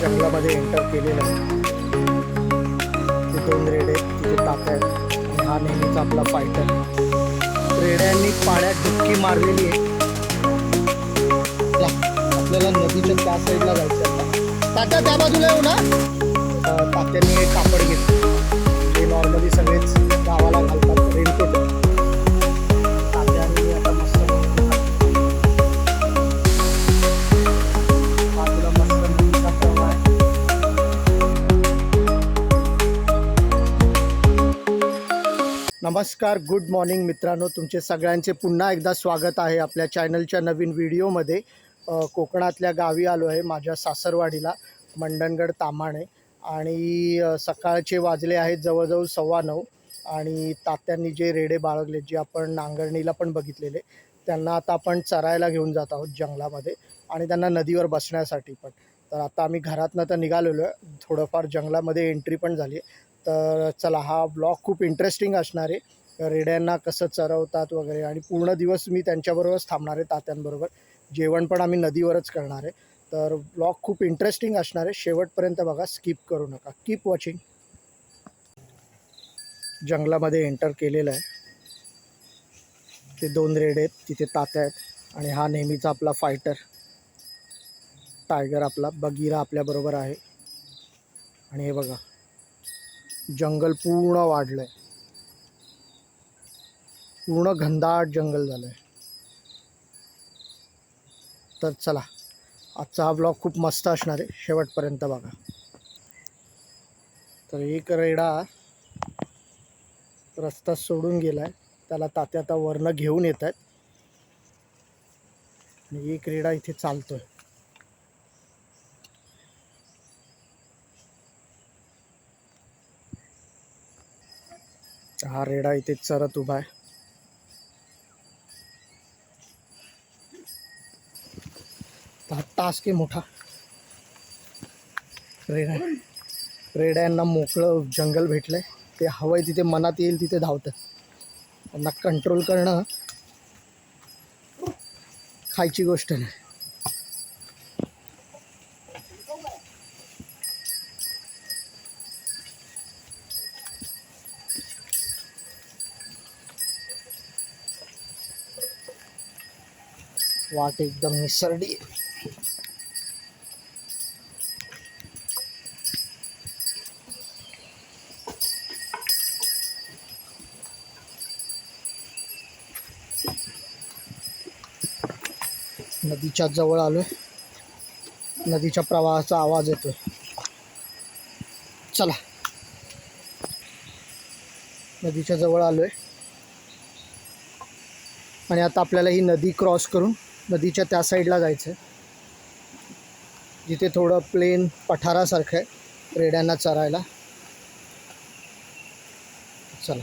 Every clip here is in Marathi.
जंगलामध्ये एंटर केलेलं आहे. ते दोन रेडे तिथे ताक आहेत आणि हा नेहमीचा आपला फायटर रेड्यांनी पाण्यात डुबकी मारलेली आहे. आपल्याला नदीच्या त्या साईडला जायचं आहे तात्या त्या बाजूला येऊ ना. अं, तात्यांनी एक कापड घेतलं. ते नॉर्मली सगळेच गावाला घालतात. रेनकोट. नमस्कार गुड मॉर्निंग मित्रांनो. तुमचे सगळ्यांचे पुन्हा एकदा स्वागत आहे आपल्या चॅनलच्या नवीन व्हिडिओमध्ये कोकणातल्या गावी आलो आहे माझ्या सासरवाडीला मंडणगड तामाणे आणि सकाळचे वाजले आहेत जवळजवळ सव्वा नऊ. आणि तात्यांनी जे रेडे बाळगले जे आपण नांगरणीला पण बघितलेले त्यांना आता आपण चरायला घेऊन जात आहोत जंगलामध्ये. आणि त्यांना नदीवर बसण्यासाठी पण. तर आता आम्ही घरातनं तर निघालेलो आहे थोडंफार जंगलामध्ये एंट्री पण झाली आहे तर चला हा ब्लॉग खूप इंटरेस्टिंग असणार आहे. रेड्यांना कसं चरवतात वगैरे आणि पूर्ण दिवस मी त्यांच्याबरोबरच थांबणार आहे तात्यांबरोबर. जेवण पण आम्ही नदीवरच करणार आहे. तर ब्लॉग खूप इंटरेस्टिंग असणार आहे. शेवटपर्यंत बघा स्किप करू नका. कीप वॉचिंग जंगलामध्ये एंटर केलेलं आहे. ते दोन रेड आहेत तिथे तात्या आहेत आणि हा नेहमीचा आपला फायटर टायगर आपला बगीरा आपल्याबरोबर आहे. आणि हे बघा. जंगल पूर्ण वाढलं आहे पूर्ण घनदाट जंगल झालं आहे तर चला आजचा हा ब्लॉग खूप मस्त असणार आहे. शेवटपर्यंत बघा. तर एक रेडा रस्ता सोडून गेला आहे त्याला तात्या आता वरनं घेऊन येत आहेत आणि एक रेडा इथे चालतो आहे हा रेडा इथे चरत उभा आहे. तास की मोठा. रेडा रेड्यांना मोकळं जंगल भेटलंय. ते हवंय तिथे मनात येईल तिथे धावतं. त्यांना कंट्रोल करणं खायची गोष्ट नाही. वाट एकदम निसरडी. नदीच्या जवळ आलोय. नदीच्या प्रवाहाचा आवाज येतोय. चला. नदीच्या जवळ आलोय. आणि आता आपल्याला ही नदी क्रॉस करून नदीच्या त्या साईडला जायचं. आहे जिथे थोडं प्लेन पठारासारखं आहे रेड्यांना चरायला. चला.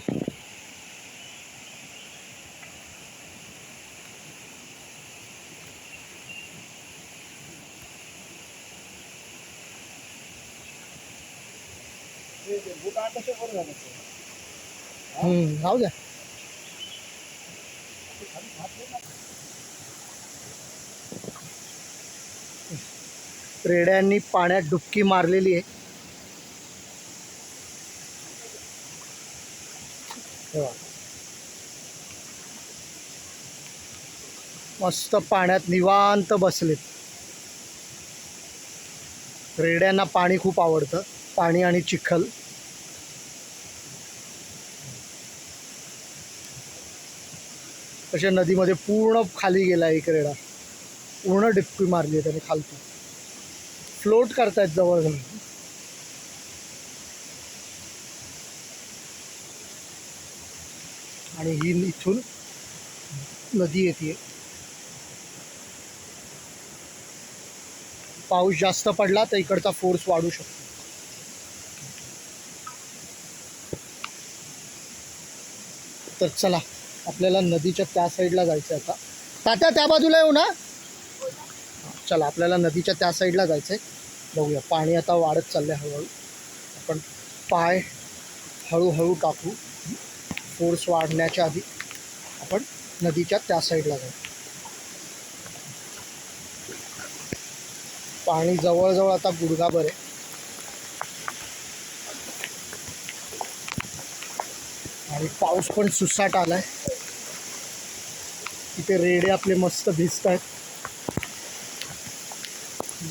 हम्म, राहू द्या. रेड्यांनी पाण्यात डुबकी मारलेली आहे. मस्त पाण्यात निवांत बसलेत. रेड्यांना पाणी खूप आवडतं. पाणी आणि चिखल. अशा नदीमध्ये पूर्ण खाली गेला एक रेडा. पूर्ण डिपकी मारली आहे त्याने खालती. फ्लोट करतायत जवळ. जवळ आणि ही इथून नदी येते. पाऊस जास्त पडला तर इकडचा फोर्स वाढू शकतो. तर चला आपल्याला नदीच्या त्या साईडला जायचं आहे आता. तात्या त्या बाजूला येऊ ना? चला आपल्याला नदीच्या त्या साईडला जायचं आहे बघूया पाणी आता वाढत चाललं आहे हळूहळू. आपण पाय हळूहळू टाकू. फोर्स वाढण्याच्या आधी आपण नदीच्या त्या साईडला जाऊ. पाणी जवळजवळ आता गुडघाभर आहे आणि पाऊस पण सुसाट आलाय. तिथे रेडे आपले मस्त भिजत आहेत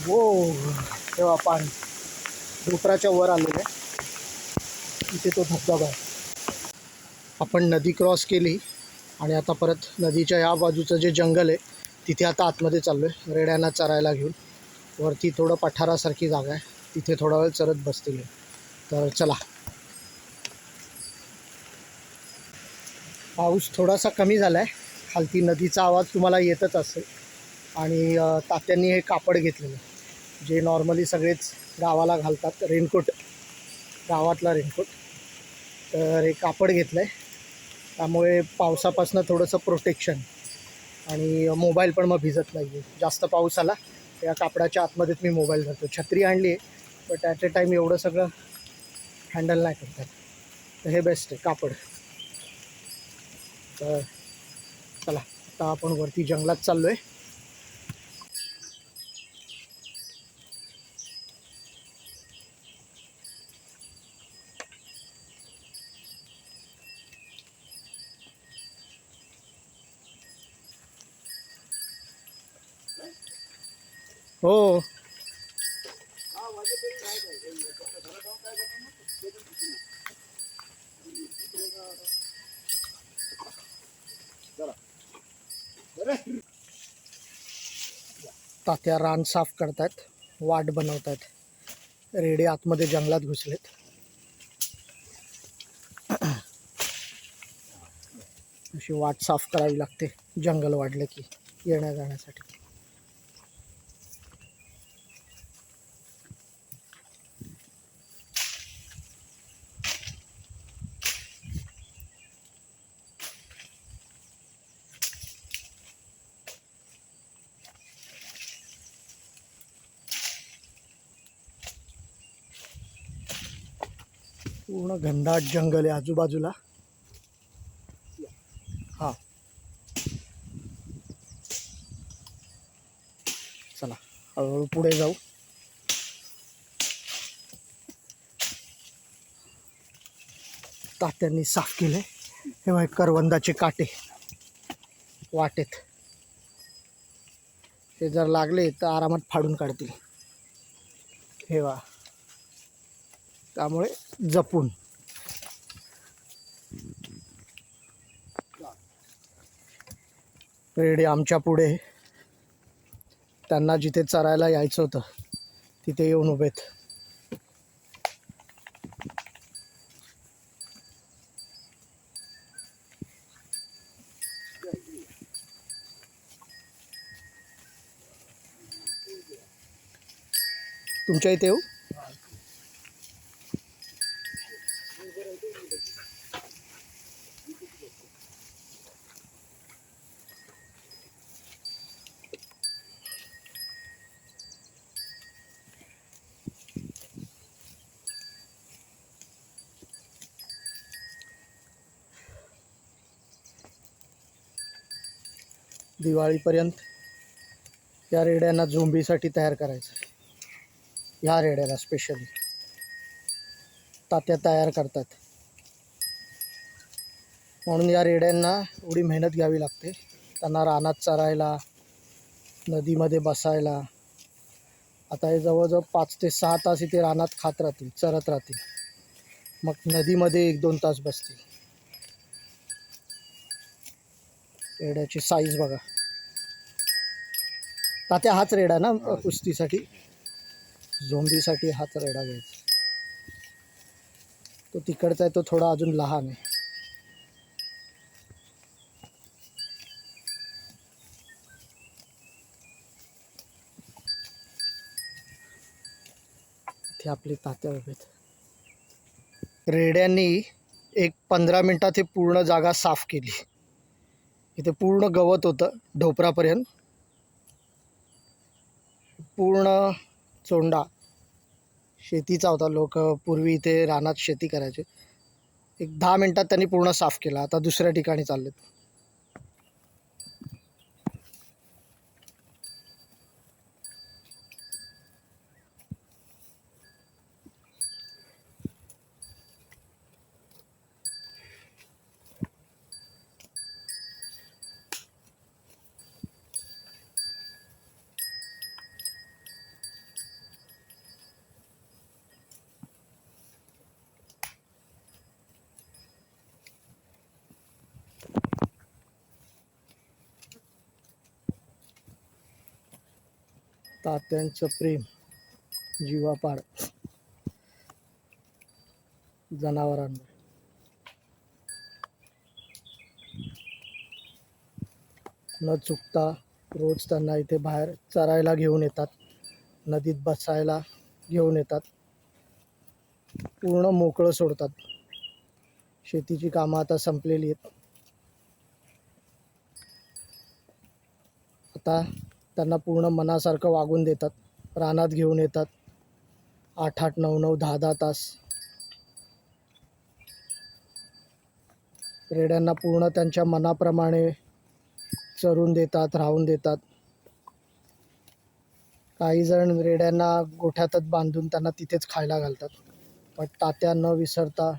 वो तेव्हा पाणी डोपराच्या वर आलेलं आहे. तिथे तो धबधबा आहे. आपण नदी क्रॉस केली आणि आता परत नदीच्या या बाजूचं जे जंगल आहे तिथे आता आतमध्ये चाललो आहे रेड्यांना चरायला घेऊन. वरती थोडं पठारासारखी जागा आहे. तिथे थोडा वेळ चरत बसतील. तर चला. पाऊस थोडासा कमी झाला आहे खालती नदीचा आवाज तुम्हाला येतच असेल. आणि तात्यांनी हे कापड घेतलेलं आहे, जे नॉर्मली सगळेच गावाला घालतात रेनकोट गावातला रेनकोट तर हे कापड घेतलं आहे त्यामुळे पावसापासून थोडंसं प्रोटेक्शन आणि मोबाईल पण मग भिजत नाही आहे जास्त पाऊस आला त्या कापडाच्या आतमध्येच मी मोबाईल घालतो छत्री आणली आहे बट ॲट अ टाईम एवढं सगळं हँडल नाही करतात. तर हे बेस्ट आहे कापड. तर चला आता आपण वरती जंगलात चाललो आहे हो त्या रान साफ करतायत वाट बनवतायत रेडे आतमध्ये जंगलात घुसलेत. अशी वाट साफ करावी लागते जंगल वाढलं की येण्या जाण्यासाठी. पूर्ण घनदाट जंगल आहे आजूबाजूला. हा. चला हळूहळू पुढे जाऊ. तात्यांनी साफ केले. हे बघ करवंदाचे काटे. वाटेत. हे जर लागले तर आरामात फाडून काढतील. हे वा त्यामुळे जपून. रेडे आमच्या पुढे. त्यांना जिथे चरायला यायचं होतं तिथे येऊन उभेत तुमच्या इथे येऊ? दिवाळीपर्यंत या रेड्यांना झोंबीसाठी तयार करायचं. ह्या रेड्याला स्पेशली तात्या तयार करतात. म्हणून या रेड्यांना एवढी मेहनत घ्यावी लागते. त्यांना रानात चरायला नदीमध्ये बसायला. आता हे जवळजवळ पाच ते सहा तास इथे रानात खात राहतील चरत राहतील. मग नदीमध्ये एक दोन तास बसतील. रेड्याची साईज बघा. तात्या हाच रेडा ना कुस्तीसाठी? झोंबीसाठी हाच रेडा घ्यायचा. तो तिकडचा आहे तो थोडा अजून लहान आहे. ते आपले तात्या उभेत रेड्यांनी एक पंधरा मिनटात हे पूर्ण जागा साफ केली. इथे पूर्ण गवत होतं ढोपरापर्यंत. पूर्ण चोंडा. शेतीचा होता लोक. पूर्वी इथे रानात शेती करायचे. एक दहा मिनटात त्यांनी पूर्ण साफ केला. आता दुसऱ्या ठिकाणी चाललेत. तात्यांचं प्रेम जीवापाड जनावरांवर. न चुकता रोज त्यांना इथे बाहेर चरायला घेऊन येतात. नदीत बसायला घेऊन येतात. पूर्ण मोकळं सोडतात. शेतीची कामं आता संपलेली आहेत. आता त्यांना पूर्ण मनासारखं वागून देतात. रानात घेऊन येतात. आठ आठ नऊ नऊ दहा दहा तास. रेड्यांना पूर्ण त्यांच्या मनाप्रमाणे चरून देतात राहून देतात. काही जण रेड्यांना गोठ्यातच बांधून त्यांना तिथेच खायला घालतात. पण तात्या न विसरता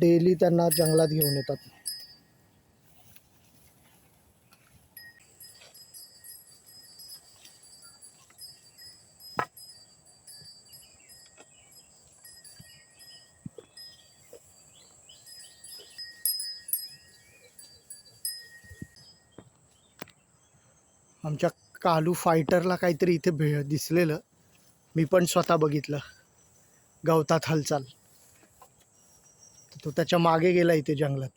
डेली त्यांना जंगलात घेऊन येतात. कालू फायटरला काहीतरी इथे भे दिसलेलं. मी पण स्वतः बघितलं. गवतात हालचाल. तो त्याच्यामागे गेला इथे जंगलात.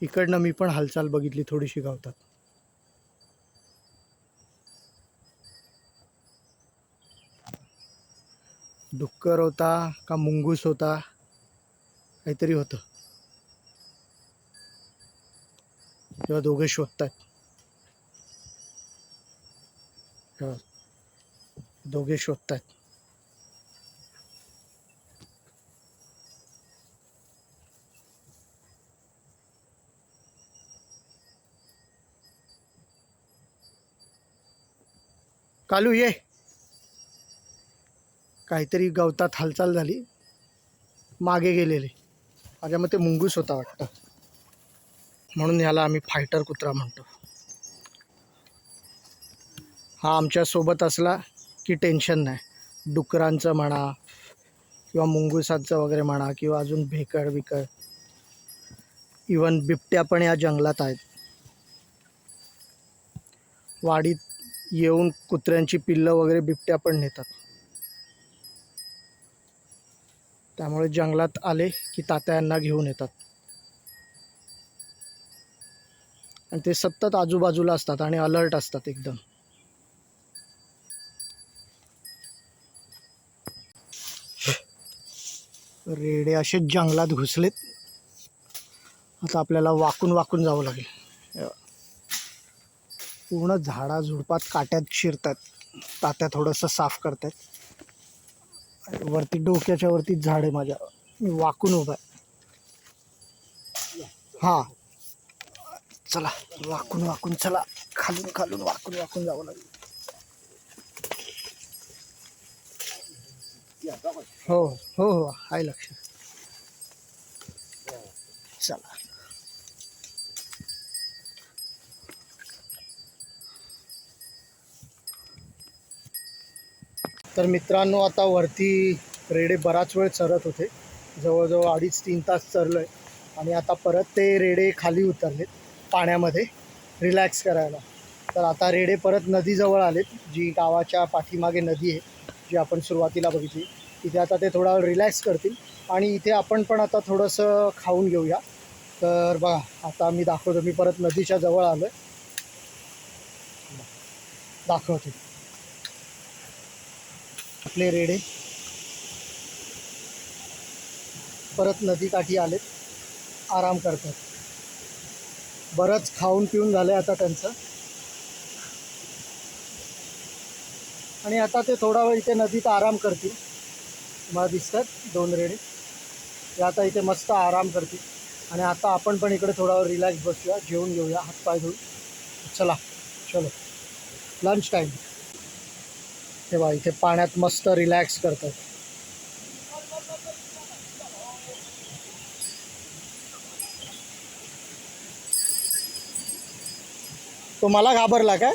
इकडनं मी पण हालचाल बघितली थोडीशी गवतात. डुक्कर होता का मुंगूस होता? काहीतरी होतं. तेव्हा दोघे शोधतात दोघे शोधतात कालू ये. काहीतरी गवतात हालचाल झाली. मागे गेलेले. माझ्या मते मुंगूस होता वाटतं. म्हणून ह्याला आम्ही फायटर कुत्रा म्हणतो. हा आमच्यासोबत असला की टेन्शन नाही. डुकरांचं म्हणा किंवा मुंगुसांचं वगैरे म्हणा किंवा अजून भेकड विकड इवन बिबट्या पण या जंगलात आहेत. वाडीत येऊन कुत्र्यांची पिल्लं वगैरे बिबट्या पण नेतात. त्यामुळे जंगलात आले की तात्यांना घेऊन येतात. आणि ते सतत आजूबाजूला असतात आणि अलर्ट असतात एकदम. रेडे असेच जंगलात घुसलेत. आता आपल्याला वाकून वाकून जावं लागेल. पूर्ण झाडा झुडपात काट्यात शिरतात तात्या थोडंसं साफ करतात वरती डोक्याच्या वरतीच झाड आहे माझ्या. मी वाकून उभा आहे. हां. चला वाकून वाकून चला. खालून खालून वाकून वाकून जावं लागेल. हो हो हो आहे लक्ष चला. तर मित्रांनो आता वरती रेडे बराच वेळ चरत होते. जवळजवळ अडीच तीन तास चरलं आहे आणि आता परत ते रेडे खाली उतरलेत. पाण्यामध्ये रिलॅक्स करायला. तर आता रेडे परत नदीजवळ आलेत जी गावाच्या पाठीमागे नदी आहे जी आपण सुरुवातीला बघितली. तिथे आता ते थोडा रिलॅक्स करतील. आणि इथे आपण पण आता थोडंसं खाऊन घेऊया. तर बघा आता मी दाखवतो मी परत नदीच्या जवळ आलो आहे दाखवते. आपले रेडे. परत नदीकाठी आलेत. आराम करतात. बरंच खाऊन पिऊन झालं आहे आता त्यांचं. आणि आता ते थोडा वेळ इथे नदीत आराम करतील. मला दिसतात दोन रेडे. ते आता इथे मस्त आराम करतील. आणि आता आपण पण इकडे थोडा वेळ रिलॅक्स बसूया जेवून घेऊया हातपाय धुवून चला चलो. लंच टाईम तेव्हा इथे पाण्यात मस्त रिलॅक्स करतात. तो मला घाबरला काय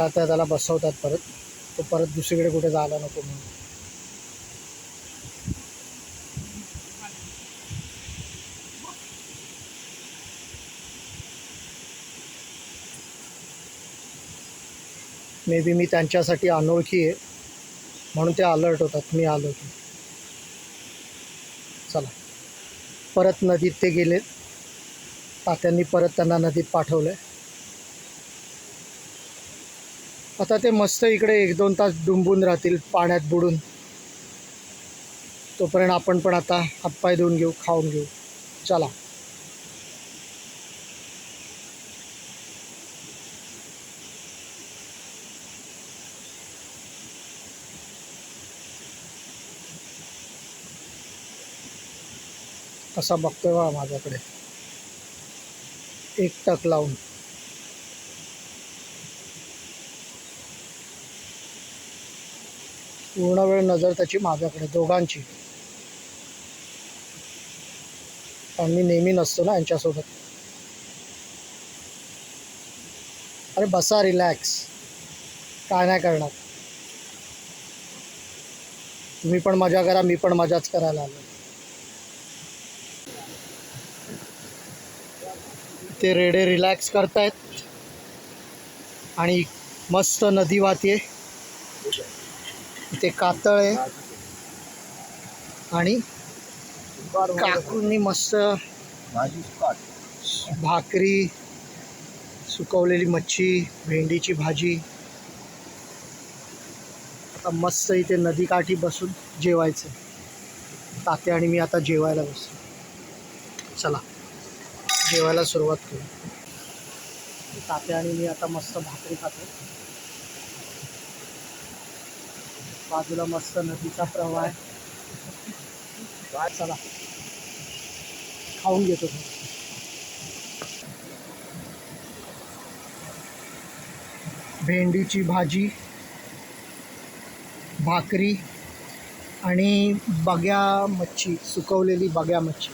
आता त्याला बसवतात परत. तो परत दुसरीकडे कुठे जायला नको म्हणून. मे बी मी त्यांच्यासाठी अनोळखी आहे. म्हणून ते अलर्ट होतात. मी आलो की. चला. परत नदीत ते गेले. तात्यांनी परत त्यांना नदीत पाठवलं आता ते मस्त इकडे एक दोन तास डुंबून राहतील पाण्यात बुडून. तोपर्यंत आपण पण आता हातपाय धुवून घेऊ खाऊन घेऊ. चला. कसा बघतोय बा माझ्याकडे. एक टक लावून. पूर्ण वेळ नजर त्याची माझ्याकडे दोघांची. पण मी नेहमी नसतो ना यांच्यासोबत. अरे बसा रिलॅक्स काय नाही करणार. तुम्ही पण मजा करा मी पण मजाच करायला आलो ते रेडे रिलॅक्स करतायत. आणि मस्त नदी वाहते ते कातळ आहे. आणि काकूंनी मस्त भाकरी सुकवलेली मच्छी भेंडीची भाजी. आता मस्त इथे नदीकाठी बसून जेवायचं. तात्या आणि मी आता जेवायला बसतो चला जेवायला सुरुवात करू. तात्या आणि मी आता मस्त भाकरी खातो बाजूला मस्त नदीचा प्रवाह आहे. चला. खाऊन घेतो. भेंडीची भाजी भाकरी आणि बग्या मच्छी सुकवलेली बग्या मच्छी.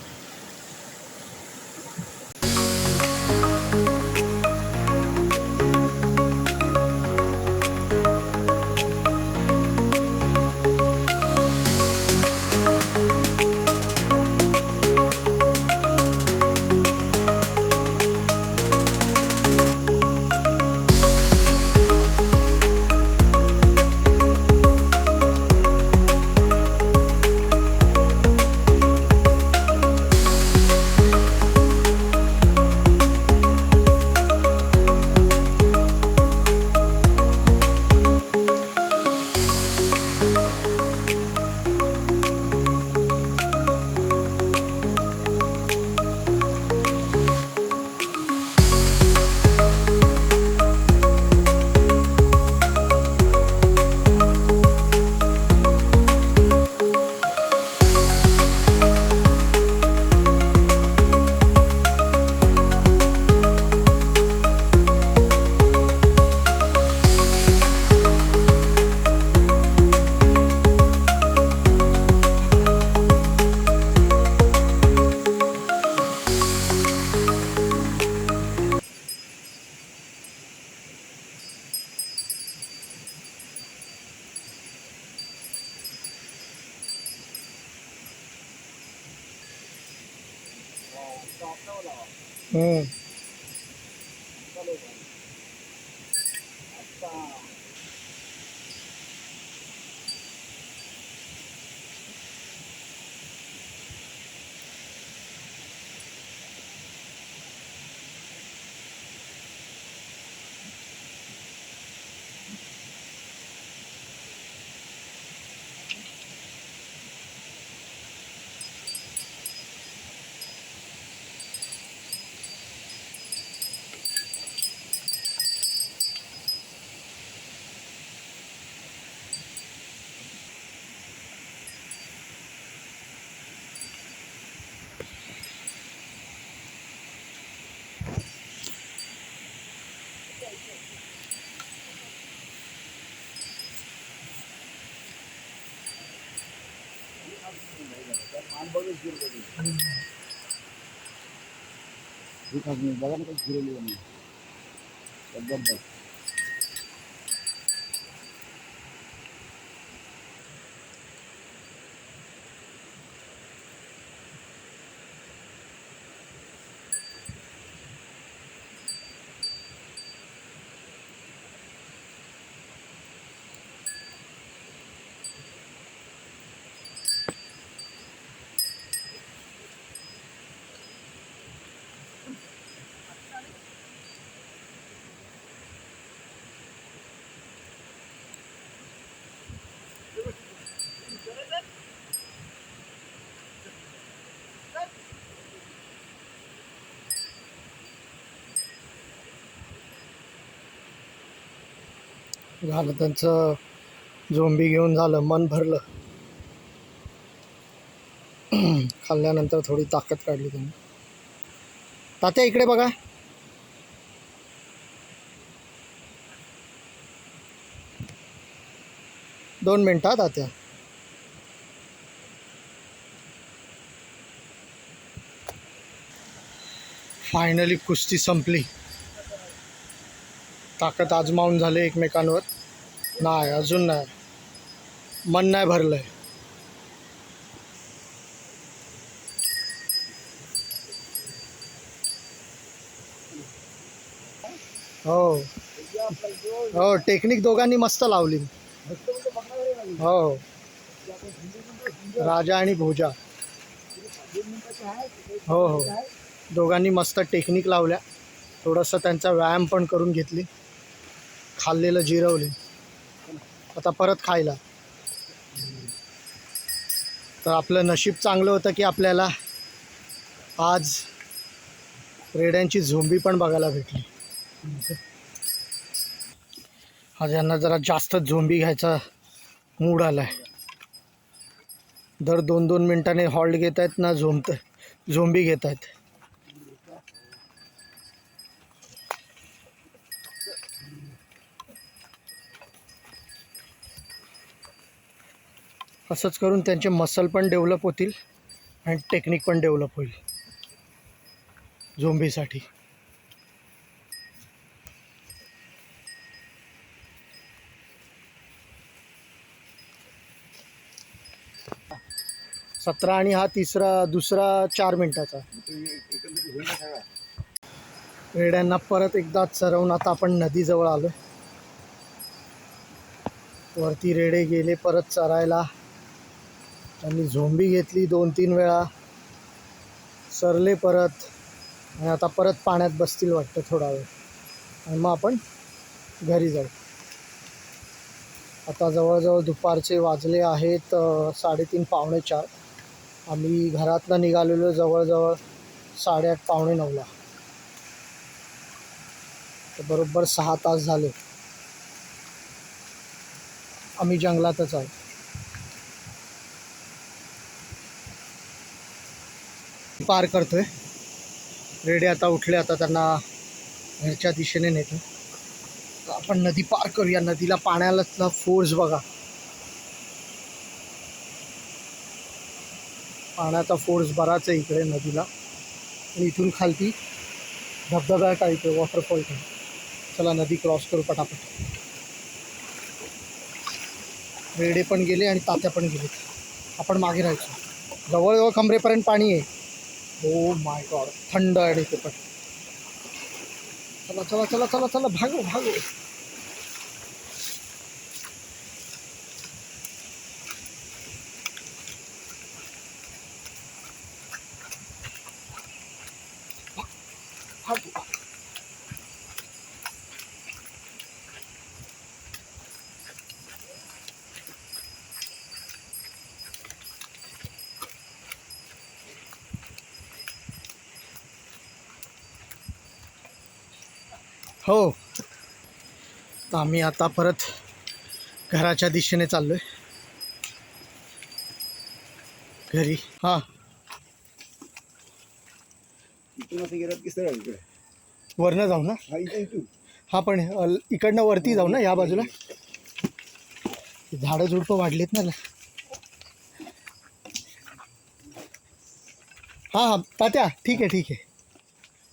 बघा ना काही झालं त्यांचं झोंबी घेऊन झालं मन भरलं. खाल्ल्यानंतर थोडी ताकद काढली त्यांनी. तात्या इकडे बघा. दोन मिनटात तात्या. फायनली कुस्ती संपली. ताकद आजमावून झाले एकमेकांवर. नाही अजून नाही. मन नाही भरलंय. हो. हो टेक्निक दोघांनी मस्त लावली. हो. राजा आणि भोजा. हो हो. दोघांनी मस्त टेक्निक लावल्या. थोडंसं त्यांचा व्यायाम पण करून घेतली. खाल्लेलं जिरवले. आता परत खायला. तर आपलं नशीब चांगलं होतं की आपल्याला आज रेड्यांची झोंबी पण बघायला भेटली. आज यांना जरा जास्त झोंबी घ्यायचा मूड आला आहे दर दोन दोन मिनटाने हॉल्ट घेत आहेत ना झोंबत झोंबी घेत आहेत असंच करून त्यांचे मसल पण डेव्हलप होतील आणि टेक्निक पण डेव्हलप होईल. झोंबीसाठी. सतरा आणि हा तिसरा दुसरा चार मिनिटाचा. रेड्यांना परत एकदा सरवून आता आपण नदीजवळ आलो वरती रेडे गेले परत चरायला. त्यांनी झोंबी घेतली दोन तीन वेळा. सरले परत आणि आता परत पाण्यात बसतील वाटतं थोडा वेळ. आणि मग आपण घरी जाऊ. आता जवळजवळ दुपारचे वाजले आहेत साडेतीन पावणे चार. आम्ही घरातनं निघालेलो जवळजवळ साडेआठ पावणे नऊला. तर बरोबर सहा तास झाले. आम्ही जंगलातच आहोत. पार करतोय. रेडे आता उठले आता त्यांना घरच्या दिशेने नेतो. आपण नदी पार करूया. नदीला पाण्याला फोर्स बघा. पाण्याचा फोर्स बराच आहे इकडे नदीला. आणि इथून खालती धबधबा काय आहे वॉटरफॉल काय चला नदी क्रॉस करू पटापट. रेडे पण गेले आणि तात्या पण गेले. आपण मागे राहायचो. जवळजवळ कमरेपर्यंत पाणी आहे. हो माय गॉड थंड आहे पण. चला चला चला चला चला भागो भागो. हो. तर आम्ही आता परत घराच्या दिशेने चाललोय. घरी. हां. वरनं जाऊ ना? हा हा पण इकडनं वरती जाऊ ना या बाजूला? झाडं झुडपं वाढलीत ना हां हां तात्या ठीक आहे ठीक आहे.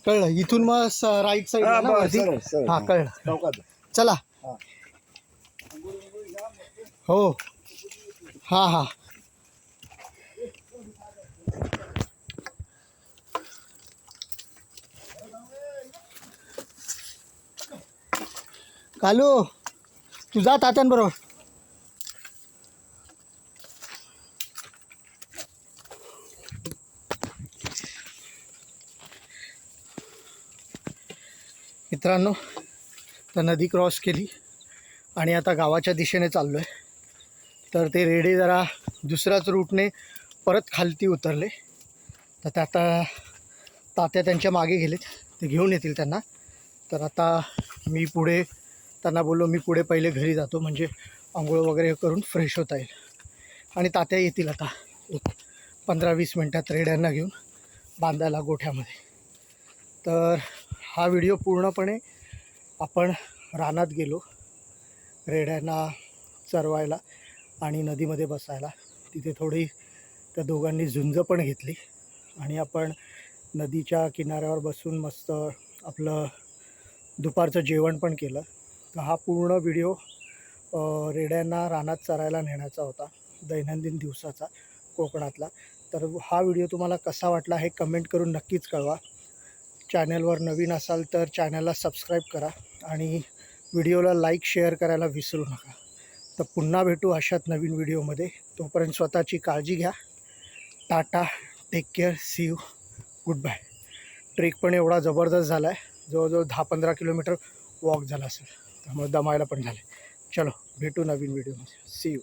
कळलं. इथून मग स राईट साईड हा, सरळ, सरळ. हां कळलं. चौकात. चला. हा. हो. हां कालू तुझा तात्यांबरोबर. मित्रांनो तर नदी क्रॉस केली आणि आता गावाच्या दिशेने चाललो आहे तर ते रेडे जरा दुसऱ्याच रूटने परत खालती उतरले. तर त्या आता तात्या त्यांच्या मागे गेलेत. ते घेऊन येतील त्यांना. तर आता मी पुढे त्यांना बोललो मी पुढे पहिले घरी जातो. म्हणजे आंघोळ वगैरे करून फ्रेश होता येईल. आणि तात्या येतील आता एक पंधरा वीस मिनटात रेड्यांना घेऊन बांधायला गोठ्यामध्ये. तर हा व्हिडिओ पूर्णपणे आपण रानात गेलो. रेड्यांना चरवायला आणि नदीमध्ये बसायला. तिथे थोडी त्या दोघांनी झुंज पण घेतली आणि आपण नदीच्या किनाऱ्यावर बसून मस्त आपलं दुपारचं जेवण पण केलं. तर हा पूर्ण व्हिडिओ रेड्यांना रानात चरायला नेण्याचा होता दैनंदिन दिवसाचा कोकणातला. तर हा व्हिडिओ तुम्हाला कसा वाटला हे कमेंट करून नक्कीच कळवा. चॅनलवर नवीन असाल तर चॅनलला सबस्क्राईब करा आणि व्हिडिओला लाईक शेअर करायला विसरू नका. तर पुन्हा भेटू अशात नवीन व्हिडिओमध्ये. तोपर्यंत स्वतःची काळजी घ्या. Tata take care see you goodbye trek पण एवढा जबरदस्त झाला आहे जवळजवळ दहा पंधरा किलोमीटर वॉक झाला असेल. त्यामुळे दमायला पण झालं चलो भेटू नवीन व्हिडिओमध्ये. C you